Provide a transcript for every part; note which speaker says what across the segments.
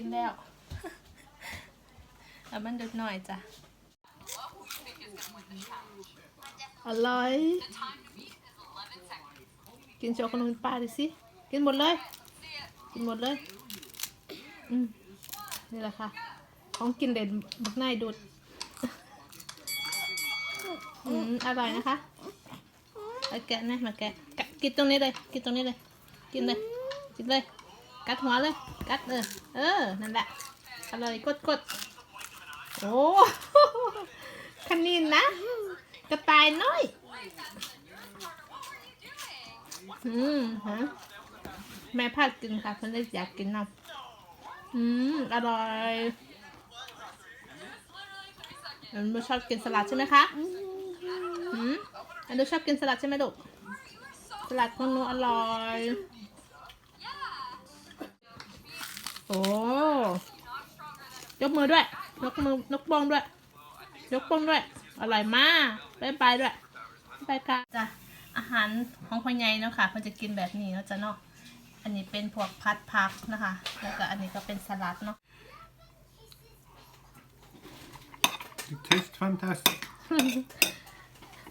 Speaker 1: กินแล้วแล้วมันดึกหน่อยจ้ะอร่อย กินโชว์ขนมปลาดิสิ กินหมดเลย กินหมดเลย อืม นี่แหละค่ะ ของกินเด่นบักนายดุดอืม อร่อยนะคะเอาแกะนะมาแกะ กินตรงนี้เลย กินตรงนี้เลย กินเลย กินเลย กัดหัวเลย กัดเออเออ นั่นแหละอร่อยกดกดโอ้คันนินนะ กระต่ายน้อยอืมฮะแม่พาดกินค่ะเพื่อนเลยอยากกินน้ำอืมอร่อยอันดูชอบกินสลัดใช่ไหมคะอืมอันดูชอบกินสลัดใช่ไหมลูกสลัดของหนูอร่อย โอ้ยกมือด้วย ยกมือยกโป้งด้วย ยกโป้งด้วย อร่อยมากบายบายด้วยบายค่ะจ้ะอาหารของพ่อใหญ่เนาะค่ะเพิ่นจะกินแบบนี้เนาะจ้ะเนาะ อันนี้เป็นพวกพัดพักนะคะ แล้วก็อันนี้ก็เป็นสลัดเนาะ
Speaker 2: It tastes fantastic.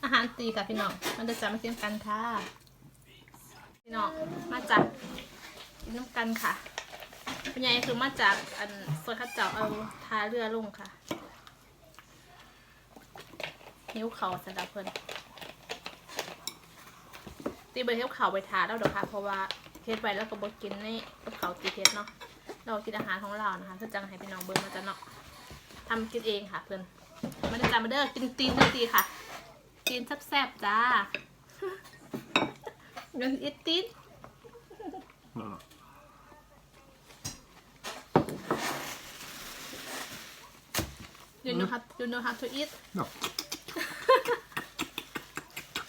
Speaker 1: อาหารตีค่ะพี่น้อง มันจะจะมากินกันค่ะ พี่น้อง มาจากกินน้ำกันค่ะ เป็นไงคือมาจากอันซอยข้าเจ้าเอาทาเรือลงค่ะหิวเขาสำหรับเพิ่นตีเบอร์เทปเขาไปทาแล้วเดี๋ยวค่ะ เพราะว่าเทสไปแล้วก็บอกกินในกับเขาตีเทสเนาะเรากินอาหารของเรานะคะคือจังให้พี่น้องเบอร์มาจะเนาะทำกินเองค่ะเพื่อนมาเด้จามาเด้อกินตีนเด้อตีค่ะตีนแซ่บๆจ้าเงินอิดตีน
Speaker 2: No, no.
Speaker 1: You know how you know how to eat
Speaker 2: No.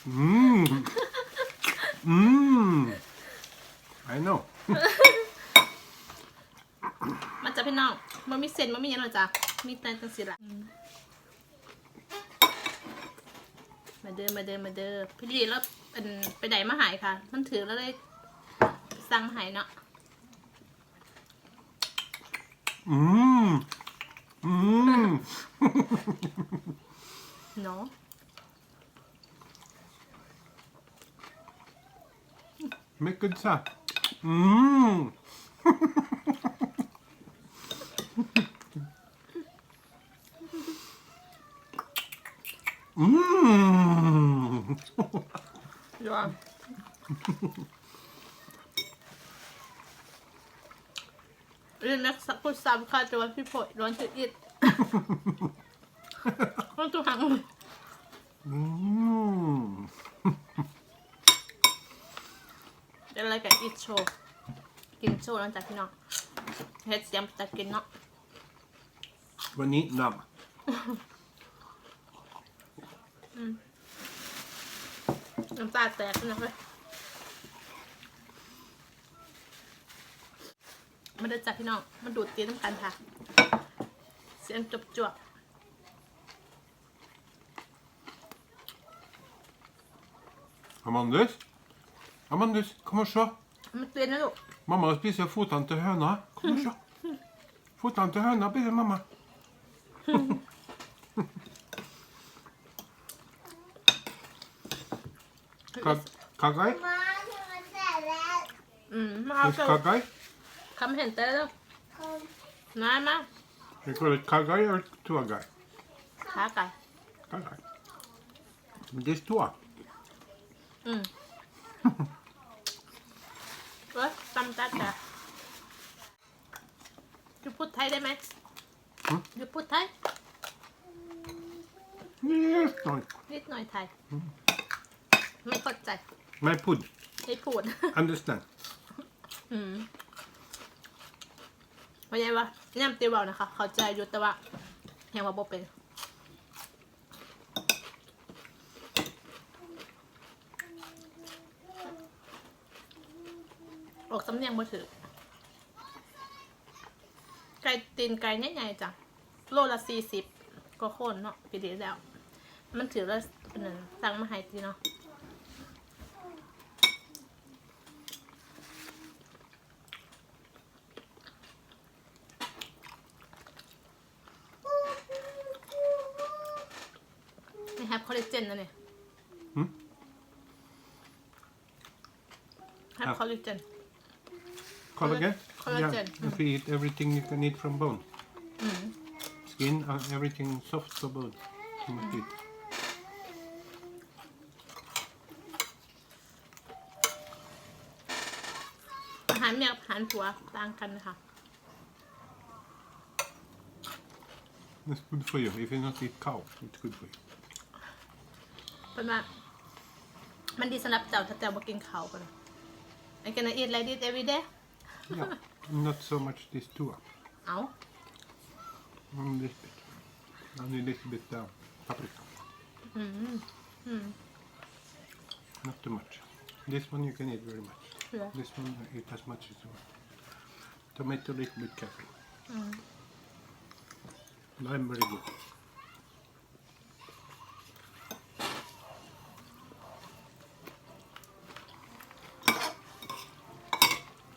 Speaker 2: Mmm. Mmm. I know.
Speaker 1: มันจะพี่น้องมันมีเส้นมันมีอย่างหรอจ้ะมีแต่ตังสิละมาเดินมาเดินมาเดินพี่ดีแล้วเป็นไปไหนมาหายค่ะ มันถือแล้วเลยสั่งหายเนาะ
Speaker 2: Mmm. Mmm.
Speaker 1: เนาะ
Speaker 2: Mycket satt. Mmm. Mmm.
Speaker 1: ยอมเรื่องนักสักพูดซ้ำค่ะจะวันพี่พอยร้อนจะอิดต้องตัวหัง
Speaker 2: Mmm.
Speaker 1: เป็นอะไรกับอิดโชว์กินโชว์หลังจากพี่น้องเฮ็ดเสียงแต่กินเนาะ
Speaker 2: Vad ni namn?
Speaker 1: น้ำตาแตกนะเว้ย มันจะจับพี่น้องมันดูดตีน้ำกันค่ะ เสียงจบจวบ
Speaker 2: Amandus? Amandus, kom og se.
Speaker 1: มันเตือนนะลูก
Speaker 2: Mamma spiser fotene til høna. Kom og se. Fotene til høna spiser mamma. Ka- Kagai?
Speaker 1: อืมมาเอา
Speaker 2: Is
Speaker 1: เถอะ
Speaker 2: kagai?
Speaker 1: คำเห็นแต่แล้วมามา
Speaker 2: You call it kagai or tuagai?
Speaker 1: ขาไก่
Speaker 2: Kagai. Men det är tua.
Speaker 1: อืมเว้ยตำจัดจ้ะจะพูดไทยได้ไหม
Speaker 2: หืม
Speaker 1: จะพูดไทย
Speaker 2: Yes, no.
Speaker 1: นิดหน่อยไทย ไม่เข้าใจ
Speaker 2: My pud.
Speaker 1: ไม่พูด
Speaker 2: Understand?
Speaker 1: อืม ไม่ใช่ว่าย่ำตีเบานะคะ เขาใจยู่แต่ว่าแหงว่าบ่เป็นออกสำเนียงบ่ถือไก่ตีนไก่ใหญ่ๆจ้ะโลละสี่สิบก็โคนเนาะปีเดียวแล้ว มันถือแล้วเป็นหนึ่งสั่งมาให้ตีเนาะ แฮปคอลลาเจนนะเนี่ย
Speaker 2: หืม
Speaker 1: แฮป
Speaker 2: ครับ
Speaker 1: คอลลาเจน
Speaker 2: Collagen?
Speaker 1: Collagen,
Speaker 2: Yeah, if we eat everything you can eat from bone.
Speaker 1: อืม
Speaker 2: Skin, uh, everything soft for bone. You must eat.
Speaker 1: อาหารเมียกับอาหารผัวต่างกันนะคะ
Speaker 2: It's good for you. If you not eat cow, it's good for you.
Speaker 1: เป็นว่ามันดีสำหรับเจ้าถ้าเจ้าบ่กินเขาวกันไอ้กันอีทไรดิ every day
Speaker 2: Yeah, not so much this too.
Speaker 1: เอา
Speaker 2: Only this bit. Only this bit down. Paprika.
Speaker 1: อืมอืม
Speaker 2: Not too much. This one you can eat very much.
Speaker 1: เหลือ
Speaker 2: This one uh, eat as much as you want. Tomato little bit careful.
Speaker 1: อืม
Speaker 2: Lime very good.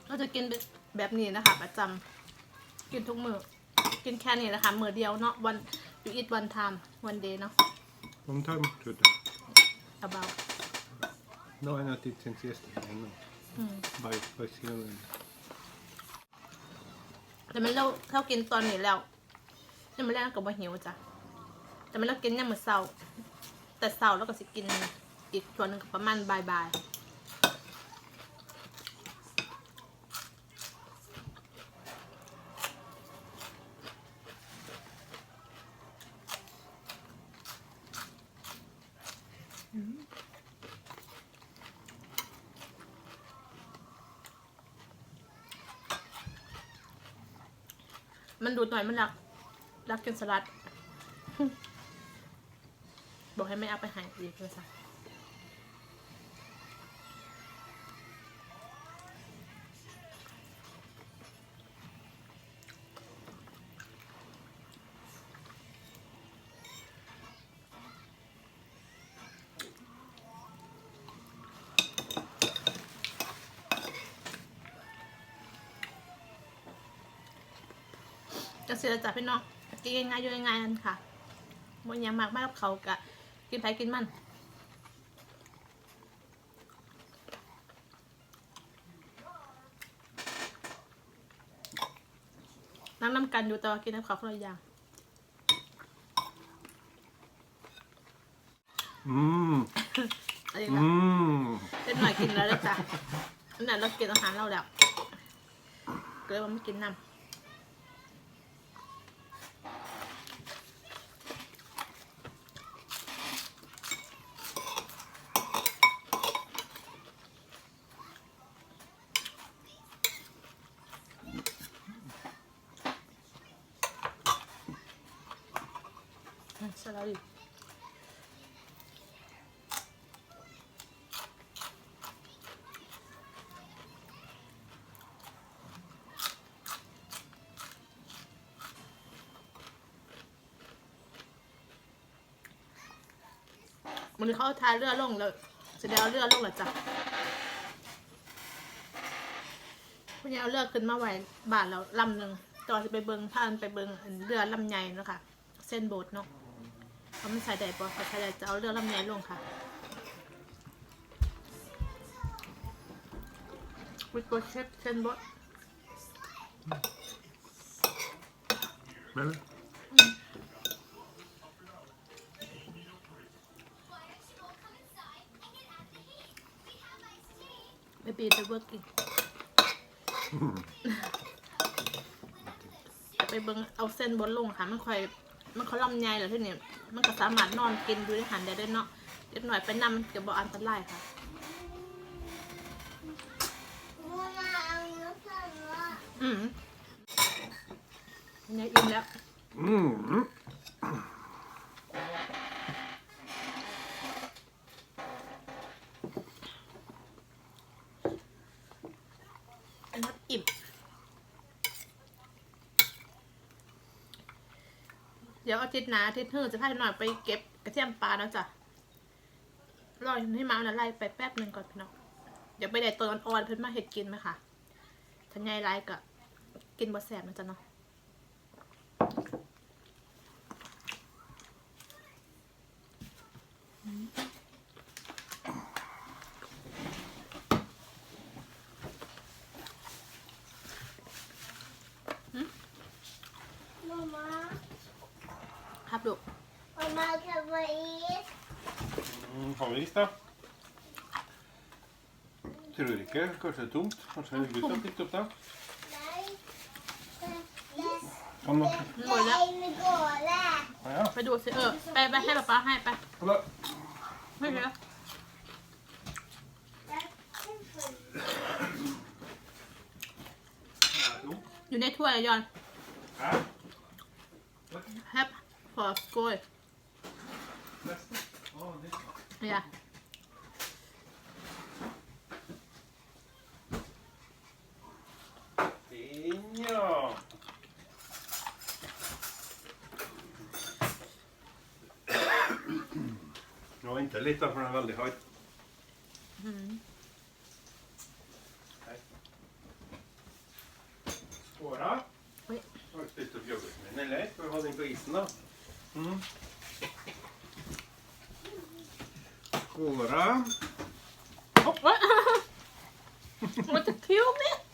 Speaker 1: เรา จะกินแบบนี้นะคะ ประจำกินทุกมือกินแค่นี้นะคะมือเดียวเนาะวัน you eat one time one day เนาะ
Speaker 2: One time to
Speaker 1: about
Speaker 2: No, I not eat since yesterday. I know.
Speaker 1: อืม
Speaker 2: By by zero. and-
Speaker 1: แต่มันเราเรากินตอนนี้แล้วยังไม่แรกกับว่าหิวจ้ะแต่มันเรากินยังมือเศร้า แต่เศร้าแล้วก็สิกินอีกส่วนหนึ่งก็ประมาณบ่ายบ มันดูดหน่อยมันรัก รักกินสลัด บอกให้ไม่เอาไปหายอีกเลยจ้ะ จะเสียจับพี่น้องกินง่ายๆอยู่ง่ายๆนั่นค่ะมันยังมากมากกับเขากะกินไปกินมันนั่งน้ำกันอยู่แต่ว่ากินน้ำเขาคนละอย่าง
Speaker 2: Mmm.
Speaker 1: อะไรนะ
Speaker 2: Mmm.
Speaker 1: เป็นหน่อยกินแล้วเลยจ้ะนั่นแหละเรากินอาหารเราแล้วก็เลยว่าไม่กินน้ำ อืมสลัดอีกมันเขาทายเรือลงแล้วแสดงเอาเรือลงแล้วจ้ะพวกนี้เอาเรือขึ้นมาไหวบาทแล้วลำหนึ่งตอนจะไปเบิงพานไปเบิงเรือลำใหญ่เนาะค่ะ เส้นโบสเนาะ เขาไม่ใส่ได้ปะเขาใส่ได้จะเอาเรือลำใหญ่ลงค่ะวิโกเชฟเส้นโบสถ์
Speaker 2: Really?
Speaker 1: ไม่ปีจะเวิร์กอีกไปเบิงเอาเส้นบนลงค่ะ มันค่อย มันเขาลำใหญ่แล้วที่นี่ มันก็สามารถนอนกินดูได้หันได้ด้วยเนาะเล็กหน่อยไปนำมันจะบอกอันตรายค่ะอืมเนี่ยอิ่มแล้ว
Speaker 2: Mmm.
Speaker 1: อัน ทิตย์หน้าทิตย์เธอจะพาหน่อยไปเก็บกระเทียมปลาแล้วจ้ะรอให้มาละลายไปแป๊บหนึ่งก่อนพี่น้องเดี๋ยวไปได้ตัวอ่อนๆเพิ่นมาเห็ดกินไหมคะถ้ายไล่ก็กินบ่แสบมันจ้ะเนาะ
Speaker 3: อืม
Speaker 2: Mm, Favoritt, da? Tror ikke. Kanskje det er tomt. Kanskje gutta fikk opp da?
Speaker 3: Nei.
Speaker 2: Kan man...
Speaker 1: หมดแล้ว
Speaker 3: En gåle.
Speaker 2: Ah, ja.
Speaker 1: ไปดูสิ เออ ไปไปให้ป๊าป๊าให้ไป
Speaker 2: Hallå.
Speaker 1: ไม่เหลืออยู่ในถ้วยอะยอน
Speaker 2: Hæ?
Speaker 1: แฮปพอสโกย
Speaker 2: Neste. Å, det.
Speaker 1: เนี่ย
Speaker 2: Inn, ja. Nå venter jeg litt, da, for den er veldig hard.
Speaker 1: อืม
Speaker 2: Skåra.
Speaker 1: Oi.
Speaker 2: Har du spist opp yoghurten min, eller? Skal vi ha den på isen, da? Mm. Skåra.
Speaker 1: โอ๊ย มันจะคิว มิ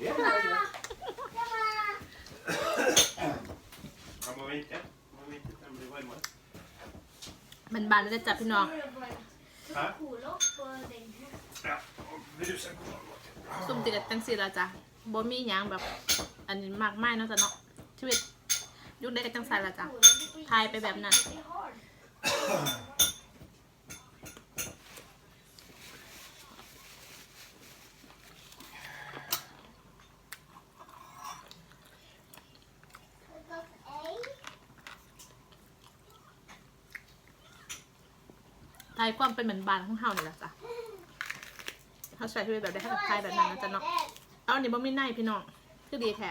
Speaker 2: Ja, ja, ja. Jeg må vente. Jeg må vente til den blir varmere.
Speaker 1: มันบานเลยจ้ะพี่น้อง
Speaker 2: Hæ?
Speaker 3: Cola på den her.
Speaker 2: Ja. og Bruse.
Speaker 1: ซุ่มติดกับจังสีละจ้ะบ่มีหยังแบบ อันนี้มากมายเนาะจ้ะเนาะชีวิตยุคได้กับจังสันละจ้ะทายไปแบบนั้น ความเป็นเหมือนบานของเฮานี่แหละจ้ะเขาใช้ชีวิตแบบได้ให้กับใครแบบนั้นนะจ๊ะเนาะเอาอันนี้บ่มีในพี่น้องคือดีแท้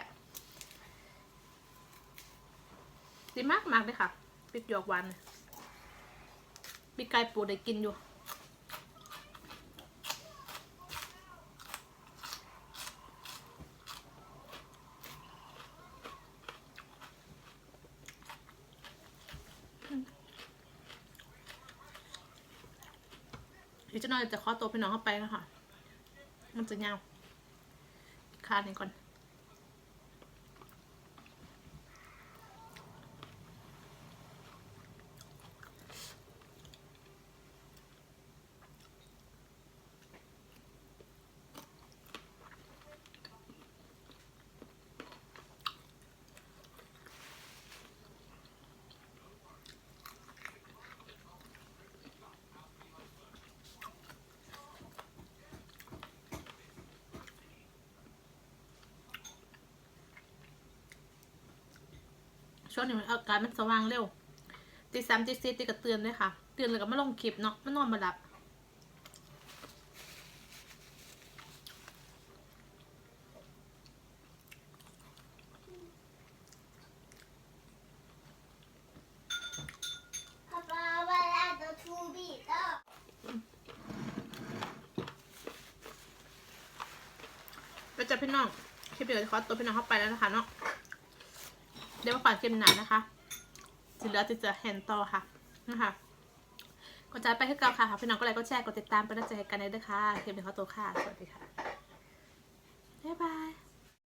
Speaker 1: ดีมากมากเลยค่ะปิกหยอกวันเนี่ยปีกไก่ปูได้กินอยู่ อีกจะน้อยจะขอตัวพี่น้องเข้าไปนะคะมันจะยาวคาดนี้ก่อน ช่วงนี้มันอากาศมันสว่างเร็วตีสามตีสี่ตีก็เตือนเลยค่ะ เตือนเลยก็มาลงคลิปเนาะมันนอนมาหลับ
Speaker 3: Pappa, hva er det to biter?
Speaker 1: ไปจับพี่น้องคลิปเดียวจะขอตัวพี่น้องเข้าไปแล้วนะคะเนาะ เดี๋ยวมาฝากคลิปหนานะคะจิเหลือจะเจอแฮนต่อค่ะนะคะกดใจไปให้เก่าค่ะพี่น้องก็ไลค์ก็แชร์กดติดตามไปน่าจะให้กันได้ด้วยค่ะเค็มเดียวขอตัวค่ะ สวัสดีค่ะบ๊ายบาย